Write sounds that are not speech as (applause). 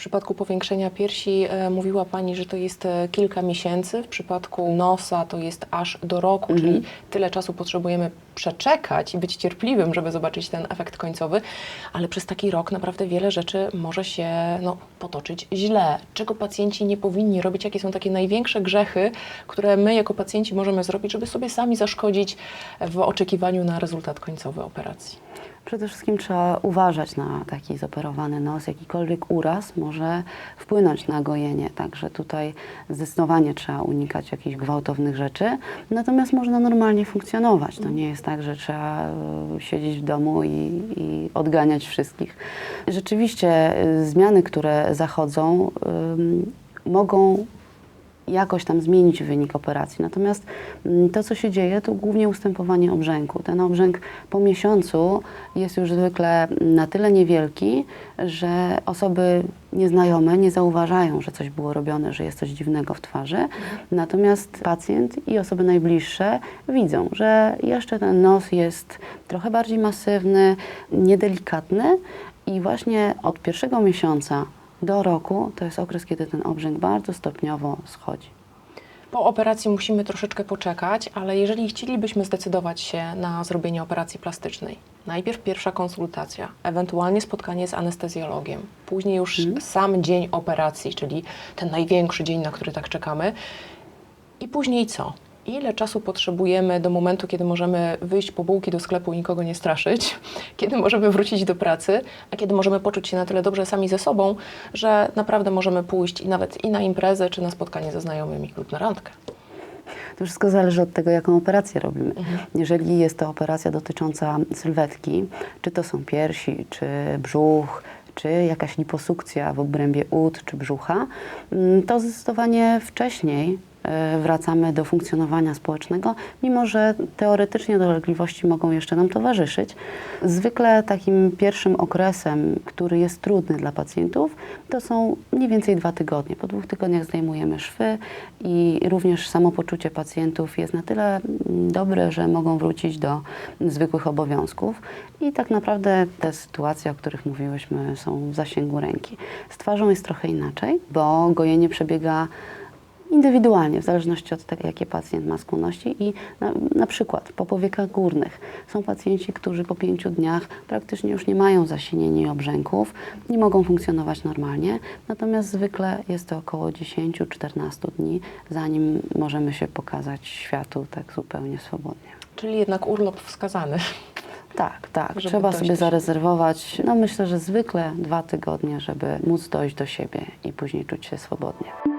przypadku powiększenia piersi e, mówiła Pani, że to jest e, kilka miesięcy. W przypadku nosa to jest aż do roku, czyli tyle czasu potrzebujemy przeczekać i być cierpliwym, żeby zobaczyć ten efekt końcowy, ale przez taki rok naprawdę wiele rzeczy może się no, potoczyć źle. Czego pacjenci nie powinni robić? Jakie są takie największe grzechy, które my jako pacjenci możemy zrobić, żeby sobie sami zaszkodzić w oczekiwaniu na rezultat końcowy operacji? Przede wszystkim trzeba uważać na taki zoperowany nos. Jakikolwiek uraz może wpłynąć na gojenie, także tutaj zdecydowanie trzeba unikać jakichś gwałtownych rzeczy. Natomiast można normalnie funkcjonować. To nie jest tak, że trzeba e, siedzieć w domu i, i odganiać wszystkich. Rzeczywiście e, zmiany, które zachodzą, ym, mogą jakoś tam zmienić wynik operacji. Natomiast mm, to, co się dzieje, to głównie ustępowanie obrzęku. Ten obrzęk po miesiącu jest już zwykle na tyle niewielki, że osoby nieznajome nie zauważają, że coś było robione, że jest coś dziwnego w twarzy. Natomiast pacjent i osoby najbliższe widzą, że jeszcze ten nos jest trochę bardziej masywny, niedelikatny i właśnie od pierwszego miesiąca do roku to jest okres, kiedy ten obrzęk bardzo stopniowo schodzi. Po operacji musimy troszeczkę poczekać, ale jeżeli chcielibyśmy zdecydować się na zrobienie operacji plastycznej, najpierw pierwsza konsultacja, ewentualnie spotkanie z anestezjologiem, później już sam dzień operacji, czyli ten największy dzień, na który tak czekamy, i później co? Ile czasu potrzebujemy do momentu, kiedy możemy wyjść po bułki do sklepu i nikogo nie straszyć, (laughs) kiedy możemy wrócić do pracy, a kiedy możemy poczuć się na tyle dobrze sami ze sobą, że naprawdę możemy pójść i nawet i na imprezę, czy na spotkanie ze znajomymi lub na randkę. To wszystko zależy od tego, jaką operację robimy. Jeżeli jest to operacja dotycząca sylwetki, czy to są piersi, czy brzuch, czy jakaś liposukcja w obrębie ud czy brzucha, mm, to zdecydowanie wcześniej wracamy do funkcjonowania społecznego, mimo że teoretycznie dolegliwości mogą jeszcze nam towarzyszyć. Zwykle takim pierwszym okresem, który jest trudny dla pacjentów, to są mniej więcej dwa tygodnie. Po dwóch tygodniach zdejmujemy szwy i również samopoczucie pacjentów jest na tyle dobre, że mogą wrócić do zwykłych obowiązków. I tak naprawdę te sytuacje, o których mówiłyśmy, są w zasięgu ręki. Z twarzą jest trochę inaczej, bo gojenie przebiega indywidualnie, w zależności od tego, jakie pacjent ma skłonności i na, na przykład po powiekach górnych są pacjenci, którzy po pięciu dniach praktycznie już nie mają zasinienia i obrzęków, nie mogą funkcjonować normalnie, natomiast zwykle jest to około 10-14 dni, zanim możemy się pokazać światu tak zupełnie swobodnie. Czyli jednak urlop wskazany. Tak, tak. Trzeba dojść sobie zarezerwować, no myślę, że zwykle dwa tygodnie, żeby móc dojść do siebie i później czuć się swobodnie.